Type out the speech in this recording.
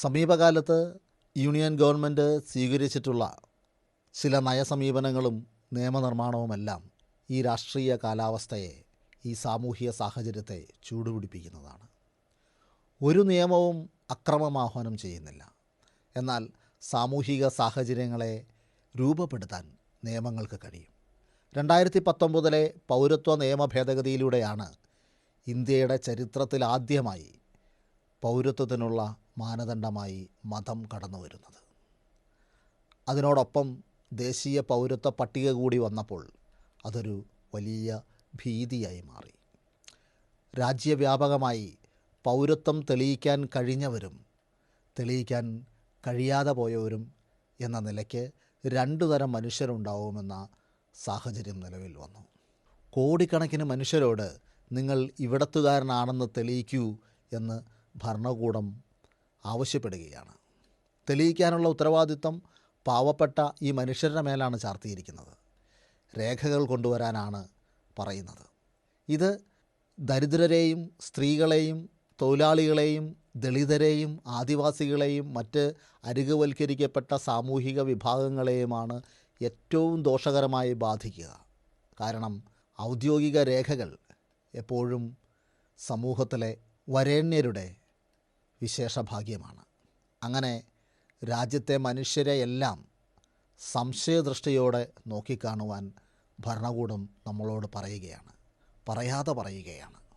സമീപകാലത്ത് union government സ്വീകരിച്ചിട്ടുള്ള ചില നയസമീപനങ്ങളും നിയമനിർമ്മാണവുമെല്ലാം ഈ രാഷ്ട്രീയ കാലാവസ്ഥയെ ഈ സാമൂഹിക സാഹചര്യത്തെ ചൂടുപിടിപ്പിക്കുന്നതാണ്. ഒരു നിയമവും അക്രമമാഹ്വാനം ചെയ്യുന്നില്ല. എന്നാൽ സാമൂഹിക സാഹചര്യങ്ങളെ രൂപപ്പെടുത്താൻ നിയമങ്ങൾക്ക് കഴിയും. രണ്ടായിരത്തി പത്തൊമ്പതിലെ പൗരത്വ നിയമ ഭേദഗതിയിലൂടെയാണ് ഇന്ത്യയുടെ ചരിത്രത്തിലാദ്യമായി പൗരത്വത്തിനുള്ള മാനദണ്ഡമായി മതം കടന്നു വരുന്നത്. അതിനോടൊപ്പം ദേശീയ പൗരത്വ പട്ടിക കൂടി വന്നപ്പോൾ അതൊരു വലിയ ഭീതിയായി മാറി. രാജ്യവ്യാപകമായി പൗരത്വം തെളിയിക്കാൻ കഴിഞ്ഞവരും തെളിയിക്കാൻ കഴിയാതെ പോയവരും എന്ന നിലയ്ക്ക് രണ്ടു തരം മനുഷ്യരുണ്ടാവുമെന്ന സാഹചര്യം നിലവിൽ വന്നു. കോടിക്കണക്കിന് മനുഷ്യരോട് നിങ്ങൾ ഇവിടത്തുകാരനാണെന്ന് തെളിയിക്കൂ എന്ന് ഭരണകൂടം ആവശ്യപ്പെടുകയാണ്. തെളിയിക്കാനുള്ള ഉത്തരവാദിത്വം പാവപ്പെട്ട ഈ മനുഷ്യരുടെ മേലാണ് ചാർത്തിയിരിക്കുന്നത്. രേഖകൾ കൊണ്ടുവരാനാണ് പറയുന്നത്. ഇത് ദരിദ്രരെയും സ്ത്രീകളെയും തൊഴിലാളികളെയും ദളിതരെയും ആദിവാസികളെയും മറ്റ് അരികുവൽക്കരിക്കപ്പെട്ട സാമൂഹിക വിഭാഗങ്ങളെയുമാണ് ഏറ്റവും ദോഷകരമായി ബാധിക്കുക. കാരണം ഔദ്യോഗിക രേഖകൾ എപ്പോഴും സമൂഹത്തിലെ വരേണ്യരുടെ വിശേഷഭാഗ്യമാണ്. അങ്ങനെ രാജ്യത്തെ മനുഷ്യരെ എല്ലാം സംശയദൃഷ്ടിയോടെ നോക്കിക്കാണുവാൻ ഭരണകൂടം നമ്മളോട് പറയുകയാണ്. പറയാതെ പറയുകയാണ്.